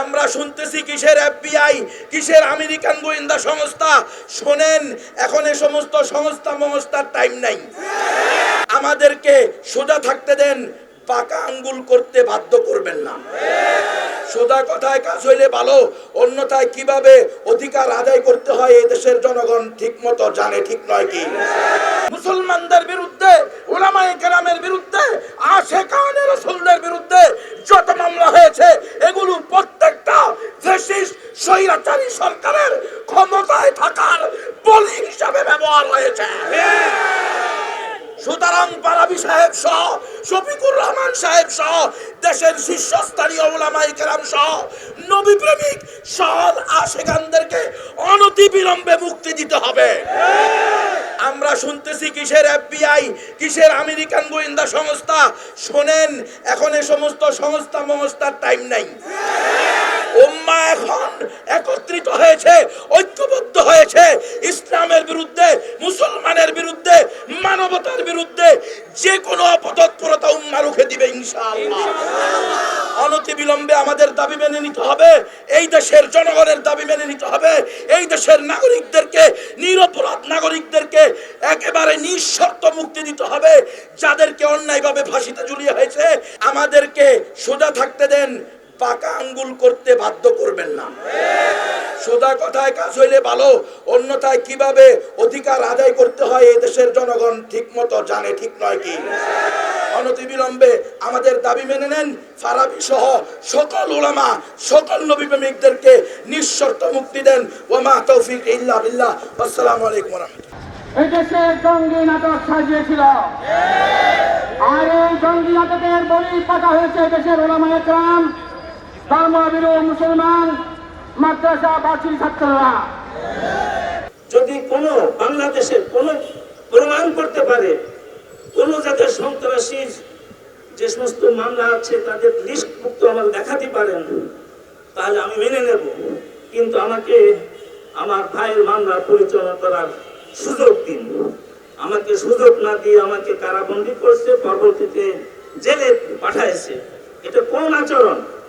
আমরা শুনতেছি কিসের এফবিআই, কিসের আমেরিকান গোয়েন্দা সংস্থা? শোনেন, এখন এ সমস্ত সংস্থা মংস্থার টাইম নাই। আমাদেরকে সোজা থাকতে দেন, পাকা আঙ্গুল করতে বাধ্য করবেন না। সোজা কথায় কাজ হইলে ভালো, অন্যথায় কীভাবে অধিকার আদায় করতে হয় এই দেশের জনগণ ঠিক মতো জানে, ঠিক নয় কি? মুসলমানদের বিরুদ্ধে ওলামায়ে কেরামের বিরুদ্ধে, আশেকানে রসুলদের বিরুদ্ধে ব্যবহার হয়েছে। সুতরাং পারাবি সাহেব সহ, শফিকুর রহমান সাহেব সহ, দেশের শীর্ষস্থানীয় ওলামাই কেরাম সহ নবী প্রেমিক সহল আশেখানদেরকে অনতি বিলম্বে মুক্তি দিতে হবে। আমরা শুনতেছি কিসের এফবিআই, কিসের আমেরিকান গোয়েন্দা সংস্থা? শোনেন, এখন এ সমস্ত সংস্থা মংস্থার টাইম নাই। একত্রিত হয়েছে, ঐক্যবদ্ধ হয়েছে। ইসলামের বিরুদ্ধে, মুসলমানের বিরুদ্ধে, মানবতার বিরুদ্ধে যে কোনো অপতৎপরতা উম্মা রুখে দিবে ইনশাআল্লাহ। অনতি বিলম্বে আমাদের দাবি মেনে নিতে হবে। এই দেশের জনগণের দাবি মেনে নিতে হবে। এই দেশের নাগরিকদেরকে, নিরপরাধ নাগরিকদেরকে একেবারে নিঃশর্ত মুক্তি দিতে হবে। যাদেরকে অন্যায়ভাবে ফাঁসিতে ঝুলিয়ে হয়েছে, আমাদেরকে সোজা থাকতে দেন, পাকা আঙ্গুল করতে বাধ্য করবেন না। সোজা কথায় কাজ হইলে ভালো, অন্যথায় কীভাবে অধিকার আদায় করতে হয় এই দেশের জনগণ ঠিক মতো জানে, ঠিক নয় কি? অনতিবিলম্বে আমাদের দাবি মেনে নেন ফারাবি সহ সকল ওলামা সকল নবী প্রেমিকদেরকে নিঃশর্ত মুক্তি দেন। ওমা তৌফিক ইল্লা বিল্লাহ। আসসালামু আলাইকুম রাহমাতুল্লাহ। এদেশে জঙ্গি নাটক সাজিয়েছিল। আর এই জঙ্গি নাটকের বলি পাঠা হয়েছে দেশের ওলামায় ধর্মবিরু মুসলমান যদি কোনো বাংলাদেশের কোনো প্রমাণ করতে পারে, কোনো যাদের সন্ত্রাসীর যে সমস্ত মামলা আছে তাদের লিস্ট মুক্ত আমাকে দেখাতে পারেন, তাহলে আমি মেনে নেব। কিন্তু আমাকে আমার ভাইয়ের মামলা পরিচালনা করার সুযোগ দিন। আমাকে সুযোগ না দিয়ে আমাকে কারাবন্দি করছে, পরবর্তীতে জেলে পাঠাইছে। এটা কোন আচরণ?